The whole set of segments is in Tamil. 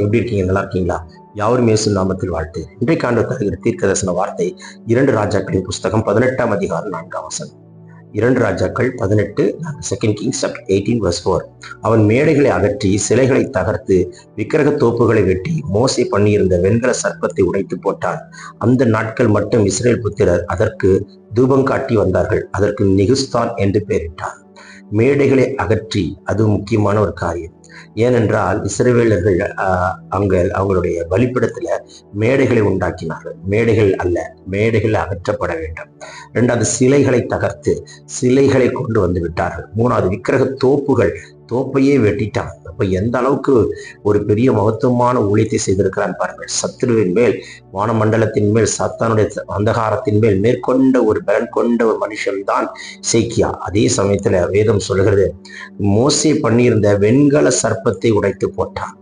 எப்படி இருக்கீங்க? நல்லா இருக்கீங்களா? யாவரும் இயேசு நாமத்தில் வாழ்த்து. இன்றைக்கு ஆண்டு தருகிற தீர்க்கதர்சன வார்த்தை இரண்டு ராஜாக்களின் புஸ்தகம் பதினெட்டாம் அதிகாரம் நான்காம் வசனம். இரண்டு ராஜாக்கள் பதினெட்டு second Kings chapter eighteen verse four அவன் மேடைகளை அகற்றி சிலைகளை தகர்த்து விக்கிரக தோப்புகளை வெட்டி மோசை பண்ணியிருந்த வெண்கல சர்ப்பத்தை உடைத்து போட்டான். அந்த நாட்கள் மட்டும் இஸ்ரேல் புத்திரர் அதற்கு தூபம் காட்டி வந்தார்கள். அதற்கு நிகுஸ்தான் என்று பெயரிட்டான். மேடைகளை அகற்றி அது முக்கியமான ஒரு காரியம். ஏனென்றால் இஸ்ரவேலர்கள் அங்க அவங்களுடைய பலிப்பிடத்துல மேடைகளை உண்டாக்கினார்கள். மேடைகள் அல்ல மேடைகள் அகற்றப்பட வேண்டும். இரண்டாவது சிலைகளை தகர்த்து சிலைகளை கொண்டு வந்து விட்டார்கள். மூணாவது விக்கிரக தோப்புகள் தோப்பையே வெட்டிட்டான். அப்ப எந்த அளவுக்கு ஒரு பெரிய மகத்துவமான ஊழியத்தை செய்திருக்கிறான் பாருங்கள். சத்ருவின் மேல் வானமண்டலத்தின் மேல் சத்தானுடைய அந்தகாரத்தின் மேல் மேற்கொண்ட ஒரு பலன் கொண்ட ஒரு மனுஷன்தான் சேக்கியா. அதே சமயத்துல வேதம் சொல்கிறது மோசை பண்ணியிருந்த வெண்கல சர்ப்பத்தை உடைத்து போட்டான்.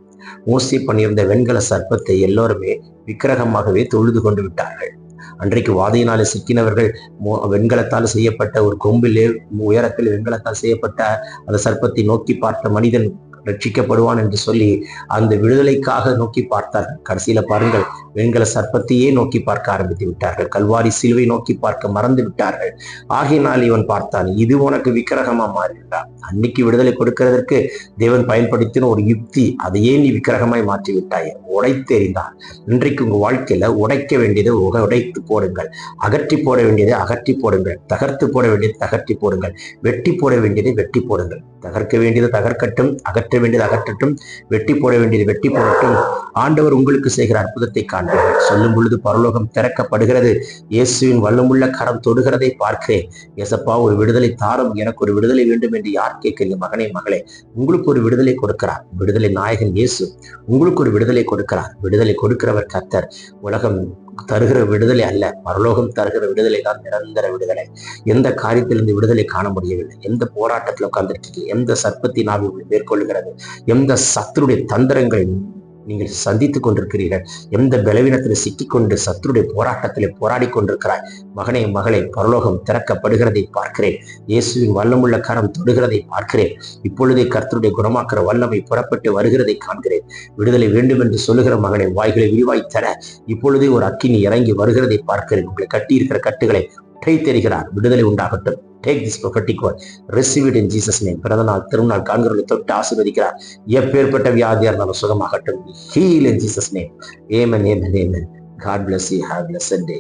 மோசை பண்ணியிருந்த வெண்கல சர்ப்பத்தை எல்லோருமே விக்கிரகமாகவே தொழுது கொண்டு விட்டார்கள். அன்றைக்கு வாதையினால சிக்கினவர்கள் மோ- வெண்கலத்தால் செய்யப்பட்ட ஒரு கொம்பிலே உயரத்தில் வெண்கலத்தால் செய்யப்பட்ட அந்த சர்ப்பத்தை நோக்கி பார்த்த மனிதன் ரட்சிக்கப்படுவான் என்று சொல்லி அந்த விடுதலைக்காக நோக்கி பார்த்தார். கடைசியில பாருங்கள் வெண்கல சர்ப்பத்தையே நோக்கி பார்க்க ஆரம்பித்து விட்டார்கள். கல்வாரி சிலுவை நோக்கி பார்க்க மறந்து விட்டார்கள். ஆகையினால் இவன் பார்த்தான் இது உனக்கு விக்கிரகமா மாறிவிட்டான் அன்னைக்கு விடுதலை கொடுக்கிறதற்கு தேவன் பயன்படுத்தின ஒரு யுக்தி அதையே நீ விக்கிரகமாய் மாற்றி விட்டாய் உடைத்தெறிந்தான் இன்றைக்கு உங்க வாழ்க்கையில உடைக்க வேண்டியதை உக- உடைத்து போடுங்கள். அகற்றி போட வேண்டியதை அகற்றி போடுங்கள். தகர்த்து போட வேண்டியதை தகர்த்தி போடுங்கள். வெட்டி போட வேண்டியதை வெட்டி போடுங்கள். தகர்க்க வேண்டியதை தகர்க்கட்டும் அகற்ற வேண்டியது அகற்றட்டும் வெட்டி போட வேண்டியது வெட்டி போடட்டும். ஆண்டவர் உங்களுக்கு செய்கிற அற்புதத்தை காண்பீர்கள் சொல்லும் பொழுது பரலோகம் திறக்கப்படுகிறது. இயேசுவின் வல்லமுள்ள கரம் தொடுகிறதை பார்க்கிறேன் எசப்பா ஒரு விடுதலை தாரும். எனக்கு ஒரு விடுதலை வேண்டும் என்று யார் கேட்கிறீங்க மகனே மகளே உங்களுக்கு ஒரு விடுதலை கொடுக்கிறார். விடுதலை நாயகன் இயேசு உங்களுக்கு ஒரு விடுதலை கொடுக்கிறார். விடுதலை கொடுக்கிறவர் கத்தர் உலகம் தருகிற விடுதலை அல்ல. பரலோகம் தருகிற விடுதலை தான் நிரந்தர விடுதலை. எந்த காரியத்திலிருந்து விடுதலை காண முடியவில்லை. எந்த போராட்டத்தில் உட்கார்ந்துருக்கீங்க? எந்த சர்ப்பத்தின் ஆவி மேற்கொள்கிறது எந்த சத்துருடைய தந்திரங்களை நீங்கள் சந்தித்துக் கொண்டிருக்கிறீர்கள். எந்த பலவீனத்தில் சிக்கிக்கொண்டு சத்துருடைய போராட்டத்திலே போராடி கொண்டிருக்கிறாய். மகனே மகளே பரலோகம் திறக்கப்படுகிறதை பார்க்கிறேன். இயேசுவின் வல்லமுள்ள கரம் தொடுகிறதை பார்க்கிறேன். இப்பொழுதே கர்த்தருடைய குணமாக்குற வல்லமை புறப்பட்டு வருகிறதை காண்கிறேன். விடுதலை வேண்டும் என்று சொல்லுகிற மகனை வாய்களை விரிவாய் தர இப்பொழுதே ஒரு அக்கினி இறங்கி வருகிறதை பார்க்கிறேன். உங்களை கட்டியிருக்கிற கட்டுகளை உடை தெரிகிறார். விடுதலை உண்டாகட்டும். Take this prophetic word receive it in Jesus name பிறந்த நாள் திருநாள் காண்கிறவர்களை தொட்டு ஆசீர்வதிக்கிறார். எப்பேற்பட்ட வியாதியா இருந்தாலும் சுகமாகட்டும். Heal in Jesus name amen amen amen God bless you have blessed day